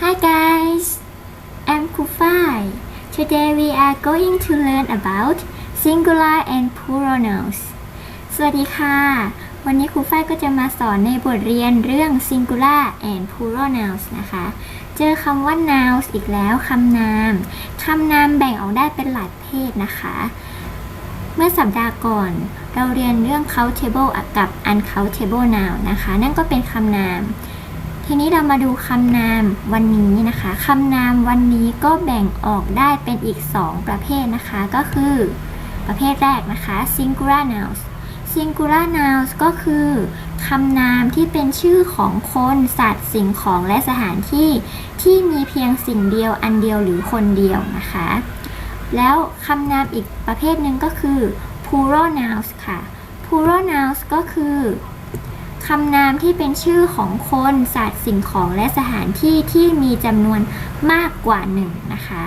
Hi guys, I'm Kufai. Today we are going to learn about singular and plural nouns. สวัสดีค่ะ วันนี้ครูฝ้ายก็จะมาสอนในบทเรียนเรื่อง singular and plural nouns นะคะ เจอคำว่า nouns อีกแล้วคำนาม คำนามแบ่งออกได้เป็นหลายเพศนะคะ เมื่อสัปดาห์ก่อนเราเรียนเรื่อง countable กับ uncountable noun นะคะ นั่นก็เป็นคำนาม ทีนี้เรามาดูคำนามวันนี้นะคะคำนามวันนี้ก็แบ่งออกได้เป็นอีก 2 ประเภทนะคะ ก็คือ ประเภทแรกนะคะ singular nouns singular nouns ก็คือคำนามที่เป็นชื่อของคน สัตว์ สิ่งของ และสถานที่ ที่มีเพียงสิ่งเดียว อันเดียว หรือคนเดียวนะคะ แล้วคำนามอีกประเภทหนึ่งก็คือ plural nouns ค่ะ plural nouns ก็คือ คำนามที่เป็นชื่อของคนสัตว์สิ่งของและสถานที่ที่มีจำนวนมากกว่าหนึ่งนะคะ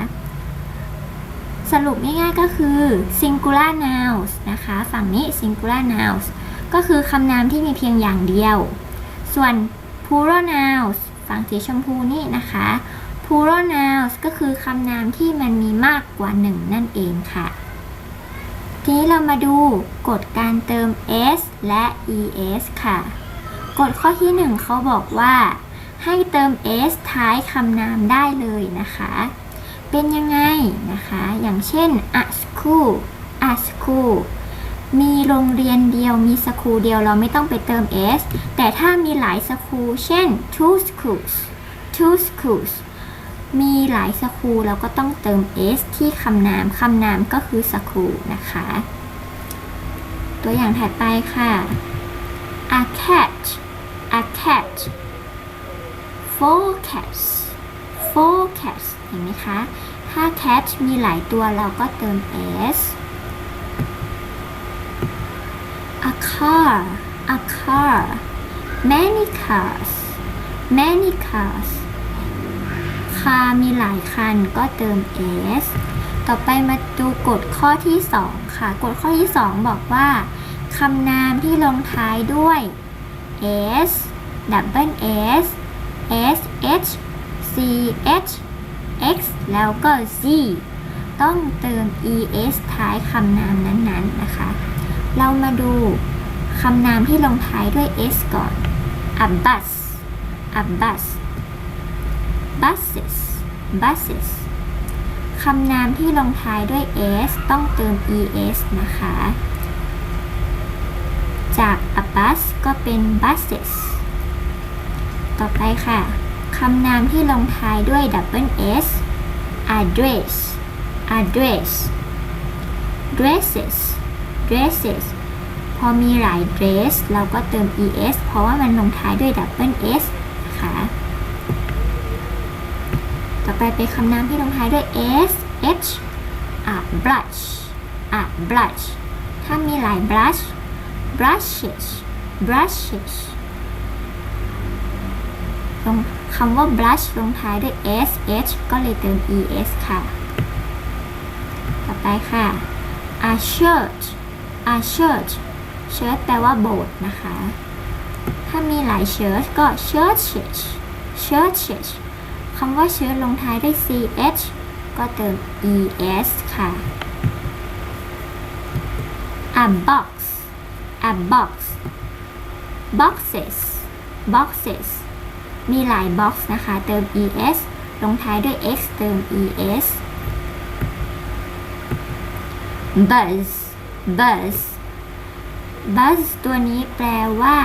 สรุปง่ายๆก็คือ singular nouns นะคะ ฝั่งนี้ singular nouns ก็คือคำนามที่มีเพียงอย่างเดียว ส่วน plural nouns ฝั่งสีชมพูนี่นะคะ plural nouns ก็คือคำนามที่มันมีมากกว่าหนึ่งนั่นเองค่ะทีนี้เรามาดูกฎการเติม s และ es ค่ะ กฎข้อที่หนึ่งเขาบอกว่า ให้เติม s ท้ายคำนามได้เลยนะคะ เป็นยังไงนะคะ อย่างเช่น a school a school มีโรงเรียนเดียวมีสคูลเดียวเราไม่ต้องไปเติม s แต่ถ้ามีหลายสคูลเช่น two schools two schools มีหลายสคูลเราก็ต้องเติม s ที่คำนาม คำนามก็คือสคูลนะคะ ตัวอย่างถัดไปค่ะ a cat a cat four cats four cats เห็นไหมคะถ้า cat มีหลายตัวเราก็เติม s a car a car many cars many cars คามีหลายคันก็เติม s ต่อไปมาดูกฎข้อที่ 2 ค่ะกฎข้อที่ 2 บอกว่าคำนามที่ลงท้ายด้วย s double s s h c h x แล้วก็ z ต้องเติม es ท้ายคำนามนั้นๆนะคะ เรามาดูคำนามที่ลงท้ายด้วย s ก่อน a bus a bus buses buses คำนามที่ลงท้ายด้วย s ต้องเติม es นะคะ จาก a bus ก็เป็น buses ต่อไปค่ะ คำนามที่ลงท้ายด้วย double s address address dresses dresses พอมีหลาย dress เราก็เติม es เพราะว่ามันลงท้ายด้วย double s นะคะต่อไปเป็นคำนามที่ลงท้ายด้วย s h a brush a brush ถ้ามีหลาย brush brushes brushes ลงคำว่า brush ลงท้ายด้วย s h ก็เลยเติม es ค่ะ ต่อไปค่ะ a shirt a shirt shirt แปลว่าโบทนะคะ ถ้ามีหลาย shirt ก็ shirts shirts คำว่า shirt ลงท้ายด้วย ch ก็เติม es ค่ะ a box a box boxes boxes มีหลาย box นะคะ เติม es ลงท้ายด้วย x เติม es buzz buzz buzz ตัวนี้แปลว่า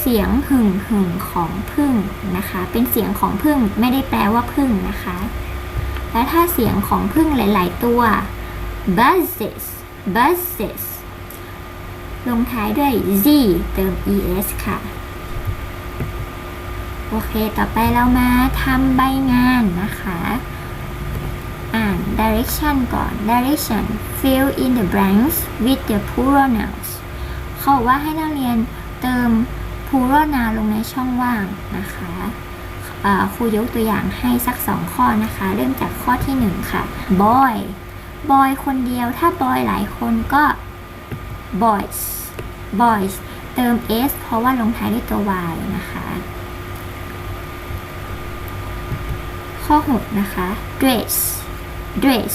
เสียงหึ่งหึ่งของพึ่งนะคะ เป็นเสียงของพึ่งไม่ได้แปลว่าพึ่งนะคะ และถ้าเสียงของพึ่งหลาย ๆ ตัว buzzes buzzes ลงท้ายด้วย z เติม es ค่ะ โอเค ต่อไปเรามาทำใบงานนะคะ อ่าน direction ก่อน direction fill in the blanks with the plural nouns เขาบอกว่าให้นักเรียนเติม plural noun ลงในช่องว่างนะคะครูยกตัวอย่างให้สักสองข้อนะคะ เริ่มจากข้อที่หนึ่งค่ะ boy boy คนเดียว ถ้า boy หลายคนก็ boys boys เติม s เพราะว่าลงท้ายด้วยตัว y นะคะ ข้อ 6 นะคะ dress dress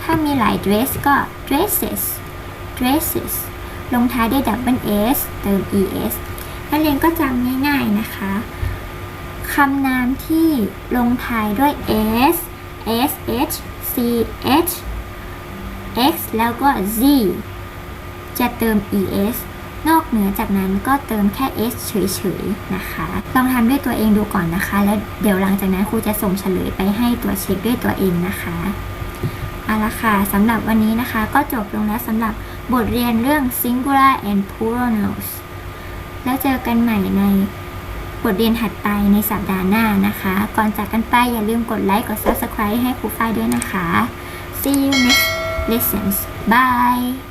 ถ้ามีหลาย dress ก็ dresses dresses ลงท้ายด้วย double s เติม es นักเรียนก็จำง่ายๆนะคะคำนามที่ลงท้ายด้วย s s h c h x แล้วก็ z จะเติม es นอกเหนือจากนั้นก็เติมแค่ s เฉยๆนะคะ ลองทำด้วยตัวเองดูก่อนนะคะ แล้วเดี๋ยวหลังจากนั้นครูจะส่งเฉลยไปให้ตัวเช็คด้วยตัวเองนะคะเอาละค่ะสำหรับวันนี้นะคะก็จบลงแล้วสำหรับบทเรียนเรื่อง singular and plurals แล้วเจอกันใหม่ในบทเรียนถัดไปในสัปดาห์หน้านะคะ ก่อนจากกันไปอย่าลืมกดไลค์กด subscribe ให้ครูฝ้ายด้วยนะคะ see you next lessons bye